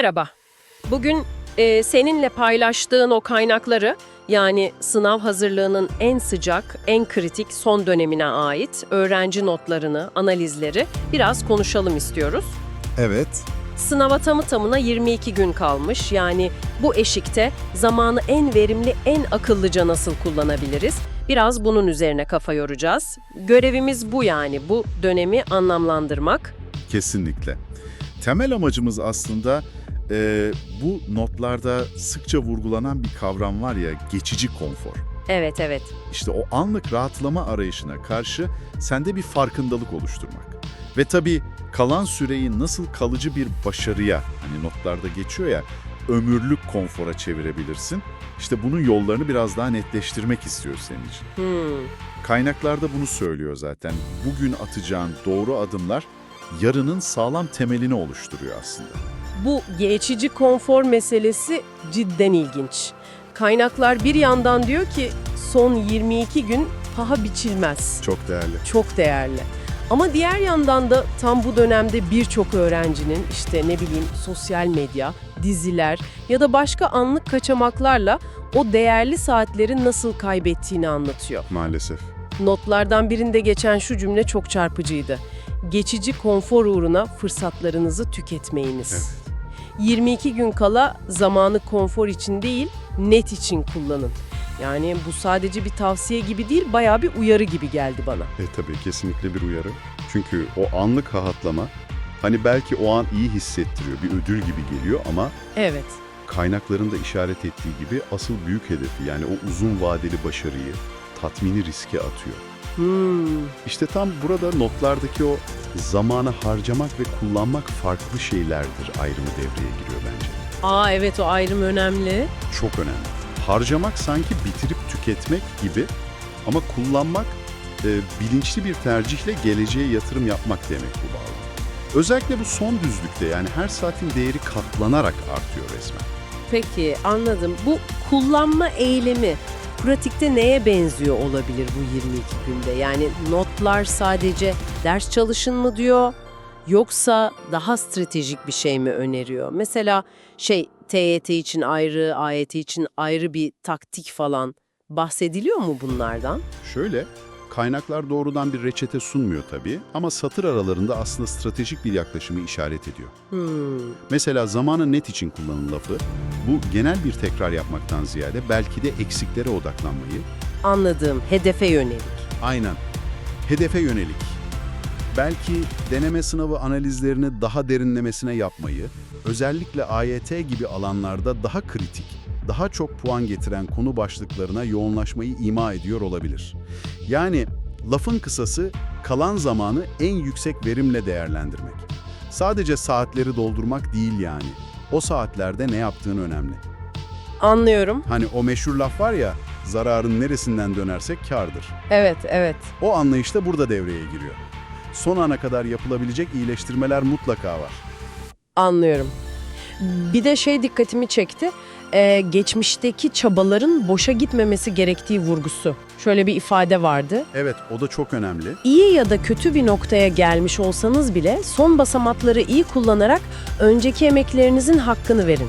Merhaba. Bugün e, seninle paylaştığın o kaynakları yani sınav hazırlığının en sıcak, en kritik son dönemine ait öğrenci notlarını, analizleri biraz konuşalım istiyoruz. Evet, Sınava tamı tamına 22 gün kalmış. Yani bu eşikte zamanı en verimli, en akıllıca nasıl kullanabiliriz? Biraz bunun üzerine kafa yoracağız. Görevimiz bu yani, bu dönemi anlamlandırmak. kesinlikle. Temel amacımız aslında e, bu notlarda sıkça vurgulanan bir kavram var ya, geçici konfor. Evet, evet. İşte o anlık rahatlama arayışına karşı sende bir farkındalık oluşturmak. Ve tabii kalan süreyi nasıl kalıcı bir başarıya, hani notlarda geçiyor ya, ömürlük konfora çevirebilirsin. İşte bunun yollarını biraz daha netleştirmek istiyoruz senin için. Hmm. Kaynaklarda bunu söylüyor zaten. Bugün atacağın doğru adımlar yarının sağlam temelini oluşturuyor aslında. Bu geçici konfor meselesi cidden ilginç. Kaynaklar bir yandan diyor ki son 22 gün paha biçilmez. Çok değerli. Çok değerli. Ama diğer yandan da tam bu dönemde birçok öğrencinin işte ne bileyim sosyal medya, diziler ya da başka anlık kaçamaklarla o değerli saatleri nasıl kaybettiğini anlatıyor. Maalesef. Notlardan birinde geçen şu cümle çok çarpıcıydı. Geçici konfor uğruna fırsatlarınızı tüketmeyiniz. 22 gün kala zamanı konfor için değil, net için kullanın. Yani bu sadece bir tavsiye gibi değil, bayağı bir uyarı gibi geldi bana. E tabii kesinlikle bir uyarı. Çünkü o anlık rahatlama hani belki o an iyi hissettiriyor, bir ödül gibi geliyor ama Evet. kaynakların da işaret ettiği gibi asıl büyük hedefi yani o uzun vadeli başarıyı, tatmini riske atıyor. Hmm. İşte tam burada notlardaki o zamanı harcamak ve kullanmak farklı şeylerdir ayrımı devreye giriyor bence. Aa evet o ayrım önemli. Çok önemli. Harcamak sanki bitirip tüketmek gibi ama kullanmak e, bilinçli bir tercihle geleceğe yatırım yapmak demek bu bağlamda. Özellikle bu son düzlükte yani her saatin değeri katlanarak artıyor resmen. Peki anladım. Bu kullanma eylemi pratikte neye benziyor olabilir bu 22 günde? Yani notlar sadece ders çalışın mı diyor yoksa daha stratejik bir şey mi öneriyor? Mesela şey TYT için ayrı, AYT için ayrı bir taktik falan bahsediliyor mu bunlardan? Şöyle, kaynaklar doğrudan bir reçete sunmuyor tabii ama satır aralarında aslında stratejik bir yaklaşımı işaret ediyor. Hmm. Mesela zamanı net için kullanın lafı, bu genel bir tekrar yapmaktan ziyade belki de eksiklere odaklanmayı, Anladığım hedefe yönelik. Aynen. Hedefe yönelik. Belki deneme sınavı analizlerini daha derinlemesine yapmayı, özellikle AYT gibi alanlarda daha kritik, daha çok puan getiren konu başlıklarına yoğunlaşmayı ima ediyor olabilir. Yani lafın kısası kalan zamanı en yüksek verimle değerlendirmek. Sadece saatleri doldurmak değil yani. O saatlerde ne yaptığın önemli. Anlıyorum. Hani o meşhur laf var ya, zararın neresinden dönersek kârdır. Evet, evet. O anlayış da burada devreye giriyor. Son ana kadar yapılabilecek iyileştirmeler mutlaka var. Anlıyorum. Bir de şey dikkatimi çekti. Ee, geçmişteki çabaların boşa gitmemesi gerektiği vurgusu. Şöyle bir ifade vardı. Evet, o da çok önemli. İyi ya da kötü bir noktaya gelmiş olsanız bile son basamakları iyi kullanarak önceki emeklerinizin hakkını verin.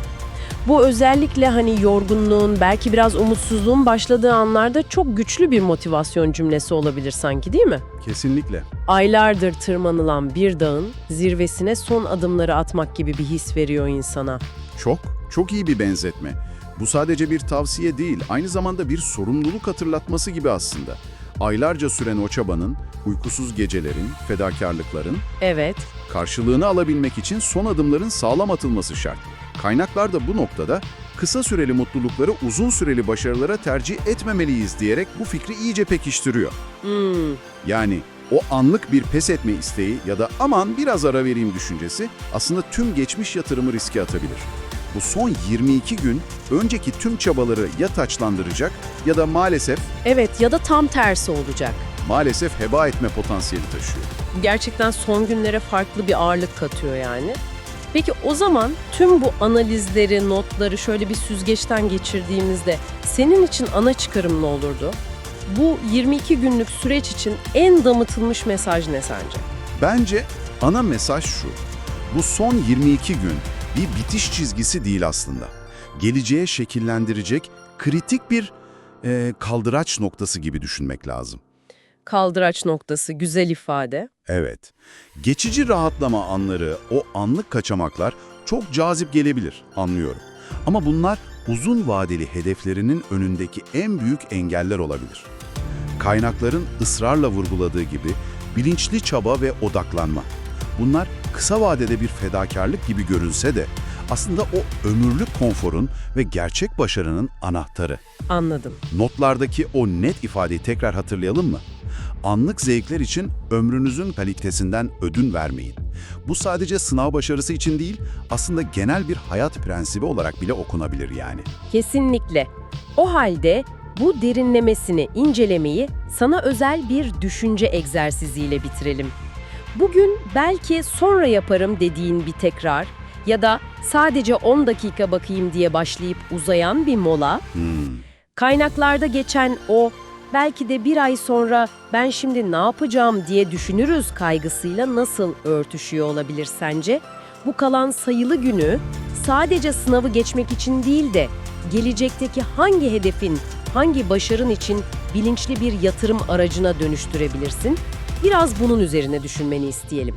Bu özellikle hani yorgunluğun, belki biraz umutsuzluğun başladığı anlarda çok güçlü bir motivasyon cümlesi olabilir sanki değil mi? Kesinlikle. Aylardır tırmanılan bir dağın zirvesine son adımları atmak gibi bir his veriyor insana. Çok, çok iyi bir benzetme. Bu sadece bir tavsiye değil, aynı zamanda bir sorumluluk hatırlatması gibi aslında. Aylarca süren o çabanın, uykusuz gecelerin, fedakarlıkların Evet, karşılığını alabilmek için son adımların sağlam atılması şart. Kaynaklar da bu noktada kısa süreli mutlulukları uzun süreli başarılara tercih etmemeliyiz diyerek bu fikri iyice pekiştiriyor. hmm, Yani o anlık bir pes etme isteği ya da aman biraz ara vereyim düşüncesi aslında tüm geçmiş yatırımı riske atabilir. Bu son 22 gün önceki tüm çabaları ya taçlandıracak ya da maalesef evet ya da tam tersi olacak. maalesef heba etme potansiyeli taşıyor. Gerçekten son günlere farklı bir ağırlık katıyor yani. Peki o zaman tüm bu analizleri, notları şöyle bir süzgeçten geçirdiğimizde senin için ana çıkarım ne olurdu? Bu 22 günlük süreç için en damıtılmış mesaj ne sence? Bence ana mesaj şu. Bu son 22 gün bir bitiş çizgisi değil aslında. Geleceğe şekillendirecek kritik bir e, kaldıraç noktası gibi düşünmek lazım. Kaldıraç noktası, güzel ifade. Evet. Geçici rahatlama anları, o anlık kaçamaklar çok cazip gelebilir, anlıyorum. Ama bunlar uzun vadeli hedeflerinin önündeki en büyük engeller olabilir. Kaynakların ısrarla vurguladığı gibi bilinçli çaba ve odaklanma. Bunlar kısa vadede bir fedakarlık gibi görünse de aslında o ömürlük konforun ve gerçek başarının anahtarı. Anladım. Notlardaki o net ifadeyi tekrar hatırlayalım mı? Anlık zevkler için ömrünüzün kalitesinden ödün vermeyin. Bu sadece sınav başarısı için değil, aslında genel bir hayat prensibi olarak bile okunabilir yani. Kesinlikle. O halde bu derinlemesini incelemeyi sana özel bir düşünce egzersiziyle bitirelim. Bugün belki sonra yaparım dediğin bir tekrar ya da sadece 10 dakika bakayım diye başlayıp uzayan bir mola, Hmm, kaynaklarda geçen o belki de bir ay sonra ben şimdi ne yapacağım diye düşünürüz kaygısıyla nasıl örtüşüyor olabilir sence? Bu kalan sayılı günü sadece sınavı geçmek için değil de gelecekteki hangi hedefin, hangi başarın için bilinçli bir yatırım aracına dönüştürebilirsin? Biraz bunun üzerine düşünmeni isteyelim.